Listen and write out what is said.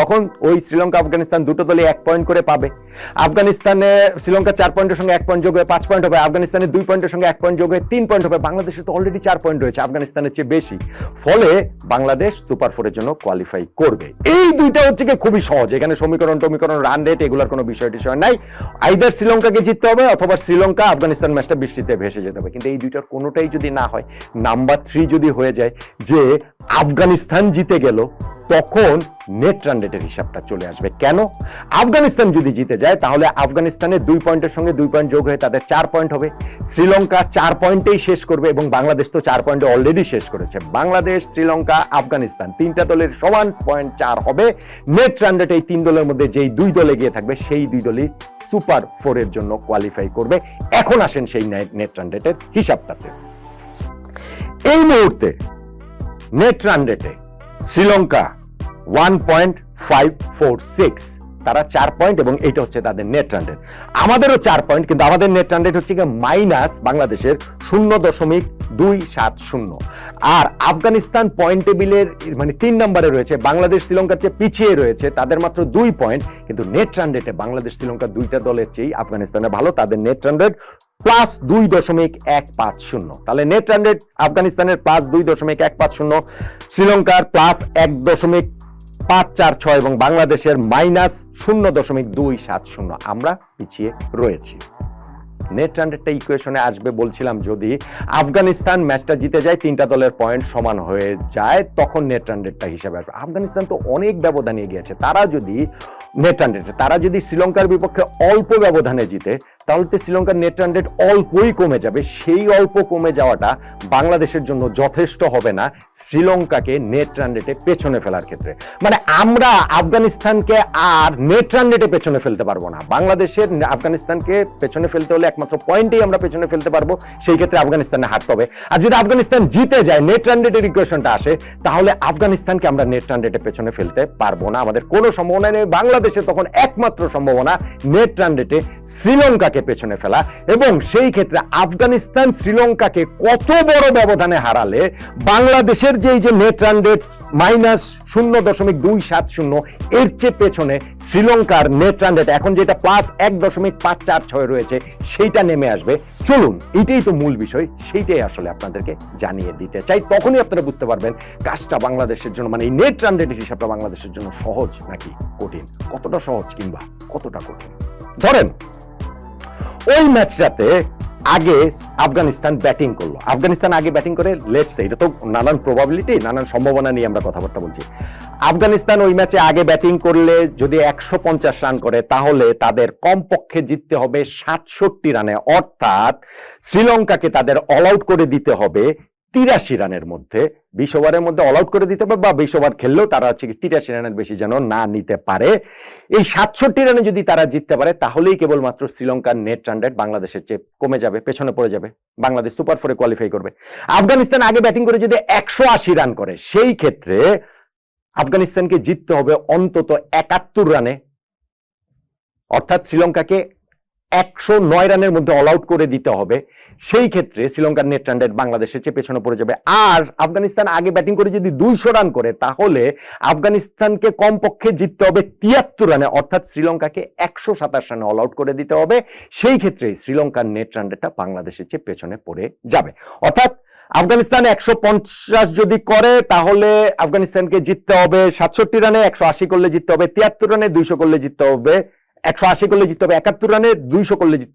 তখন ওই শ্রীলঙ্কা, আফগানিস্তান দুটো দলই এক পয়েন্ট করে পাবে। আফগানিস্তানে শ্রীলঙ্কা চার পয়েন্টের সঙ্গে এক পয়েন্ট যোগ হয়ে পাঁচ পয়েন্ট হবে আফগানিস্তানের দুই পয়েন্টের সঙ্গে এক পয়েন্ট যোগ হয়ে তিন পয়েন্ট হবে। বাংলাদেশের তো অলরেডি চার পয়েন্ট রয়েছে আফগানিস্তানের চেয়ে বেশি। ফলে বাংলাদেশ সুপার ফোরের জন্য কোয়ালিফাই করবে। এই দুইটা হচ্ছে কি খুবই সহজ। এখানে সমীকরণ, টমীকরণ রান রেট এগুলোর কোনো বিষয় টিষয় নাই। আইদার শ্রীলঙ্কাকে জিততে হবে অথবা শ্রীলঙ্কা আফগানিস্তান ম্যাচটা বৃষ্টিতে ভেসে যেতে হবে। কিন্তু এই দুইটার কোনোটাই যদি না হয় নাম্বার থ্রি যদি হয়ে যায় যে আফগানিস্তান জিতে গেল তখন নেট রান রেটের হিসাবটা চলে আসবে। কেন? আফগানিস্তান যদি জিতে যায়, তাহলে আফগানিস্তানের দুই পয়েন্টের সঙ্গে দুই পয়েন্ট যোগ হয়ে তাদের চার পয়েন্ট হবে। শ্রীলঙ্কা চার পয়েন্টেই শেষ করবে এবং বাংলাদেশ তো চার পয়েন্টে অলরেডি শেষ করেছে। বাংলাদেশ, শ্রীলঙ্কা, আফগানিস্তান তিনটা দলের সমান পয়েন্ট চার হবে। নেট রান রেট এই তিন দলের মধ্যে যেই দুই দলে গিয়ে থাকবে, সেই দুই দলই সুপার ফোরের জন্য কোয়ালিফাই করবে। এখন আসেন সেই নেট রান রেটের হিসাবটাতে। এই মুহূর্তে নেট রান রেটে Sri Lanka one point five four six তারা চার পয়েন্ট এবং এটা হচ্ছে তাদের নেট রান রেট আমাদেরও চার পয়েন্ট কিন্তু আমাদের নেট রান রেট হচ্ছে মাইনাস বাংলাদেশের শূন্য দশমিক দুই সাত শূন্য। আর আফগানিস্তান পয়েন্ট টেবিলের মানে তিন নম্বরে রয়েছে, বাংলাদেশ শ্রীলঙ্কার চেয়ে পিছিয়ে রয়েছে, তাদের মাত্র দুই পয়েন্ট কিন্তু নেট রান রেটে বাংলাদেশ শ্রীলঙ্কা দুইটা দলের চেয়েই আফগানিস্তানে ভালো, তাদের নেট রান রেট প্লাস দুই দশমিক এক পাঁচ শূন্য। তাহলে নেট রান রেট আফগানিস্তানের প্লাস দুই দশমিক এক পাঁচ শূন্য, শ্রীলঙ্কার প্লাস এক দশমিক পাঁচ চার ছয় এবং বাংলাদেশের মাইনাস শূন্য দশমিক দুই সাত শূন্য। আমরা পিছিয়ে রয়েছি। নেট রান রেটটা ইকুয়েশনে আসবে বলছিলাম, যদি আফগানিস্তান ম্যাচটা জিতে যায়, তিনটা দলের পয়েন্ট সমান হয়ে যায়, তখন নেট রান হিসাবে আসবে। আফগানিস্তান তো অনেক ব্যবধানে গিয়েছে তারা যদি, নেট রান তারা যদি শ্রীলঙ্কার বিপক্ষে অল্প ব্যবধানে জিতে তাহলে তো শ্রীলঙ্কার নেট রান রেট অল্পই কমে যাবে। সেই অল্প কমে যাওয়াটা বাংলাদেশের জন্য যথেষ্ট হবে না শ্রীলঙ্কাকে নেট রান রেটে পেছনে ফেলার ক্ষেত্রে। মানে আমরা আফগানিস্তানকে আর নেট রান রেটে পেছনে ফেলতে পারব না। বাংলাদেশের আফগানিস্তানকে পেছনে ফেলতে হলে একমাত্র পয়েন্টেই আমরা পেছনে ফেলতে পারব, সেই ক্ষেত্রে আফগানিস্তানে হারতে হবে। আর যদি আফগানিস্তান জিতে যায় নেট রান রেটের ইকুয়েশনটা আসে, তাহলে আফগানিস্তানকে আমরা নেট রান রেটে পেছনে ফেলতে পারব না। আমাদের কোনো সম্ভাবনা নেই। বাংলাদেশের তখন একমাত্র সম্ভাবনা নেট রান রেটে শ্রীলঙ্কাকে পেছনে ফেলা এবং সেই ক্ষেত্রে আফগানিস্তান শ্রীলঙ্কাকে কত বড় ব্যবধানে হারালে বাংলাদেশের যে এই যে নেট রান রেট মাইনাস শূন্য দশমিক দুই সাত শূন্য, এর চেয়ে পেছনে শ্রীলঙ্কার নেট রান রেট এখন যেটা প্লাস এক দশমিক পাঁচ চার ছয় রয়েছে, সেইটা নেমে আসবে। চলুন, এটাই তো মূল বিষয়, সেইটাই আসলে আপনাদেরকে জানিয়ে দিতে চাই। তখনই আপনারা বুঝতে পারবেন কাজটা বাংলাদেশের জন্য মানে এই নেট রান রেটের হিসাবটা বাংলাদেশের জন্য সহজ নাকি কঠিন? কতটা সহজ কিংবা কতটা কঠিন? ধরেন ওই ম্যাচটাতে আগে আফগানিস্তান ব্যাটিং করল। আফগানিস্তান আগে ব্যাটিং করে লেটস এটা তো নানান প্রবাবিলিটি নানান সম্ভাবনা নিয়ে আমরা কথাবার্তা বলছি। আফগানিস্তান ওই ম্যাচে আগে ব্যাটিং করলে যদি একশো পঞ্চাশ রান করে, তাহলে তাদের কমপক্ষে জিততে হবে সাতষট্টি রানে। অর্থাৎ শ্রীলঙ্কাকে তাদের অল আউট করে দিতে হবে তিরাশি রানের মধ্যে বিশ ওভারের মধ্যে অল আউট করে দিতে পারে বা বিশ ওভার খেললেও তারা হচ্ছে তিরাশি রানের বেশি যেন না নিতে পারে। এই সাতষট্টি রানে যদি তারা জিততে পারে, তাহলেই কেবলমাত্র শ্রীলঙ্কার নেট রেট বাংলাদেশের চেয়ে কমে যাবে, পেছনে পড়ে যাবে, বাংলাদেশ সুপার ফোরে কোয়ালিফাই করবে। আফগানিস্তান আগে ব্যাটিং করে যদি একশো আশি রান করে, সেই ক্ষেত্রে আফগানিস্তানকে জিততে হবে অন্তত একাত্তর রানে। অর্থাৎ শ্রীলঙ্কাকে একশো নয় রানের মধ্যে অল আউট করে দিতে হবে। সেই ক্ষেত্রে শ্রীলঙ্কার নেট রান বাংলাদেশের চেয়ে পেছনে পড়ে যাবে। আর আফগানিস্তান আগে ব্যাটিং করে যদি দুইশো রান করে, তাহলে আফগানিস্তানকে কমপক্ষে জিততে হবে তিয়াত্তর রানে অর্থাৎ শ্রীলঙ্কাকে একশো সাতাশ রানে অল আউট করে দিতে হবে। সেই ক্ষেত্রে শ্রীলঙ্কার নেট রান বাংলাদেশের চেয়ে পেছনে পড়ে যাবে। অর্থাৎ আফগানিস্তান একশো পঞ্চাশ যদি করে, তাহলে আফগানিস্তানকে জিততে হবে সাতষট্টি রানে একশো আশি করলে জিততে হবে তিয়াত্তর রানে দুইশো করলে জিততে হবে একশো আশি করলে জিততে হবে একাত্তর রানে দুইশো করলে জিততে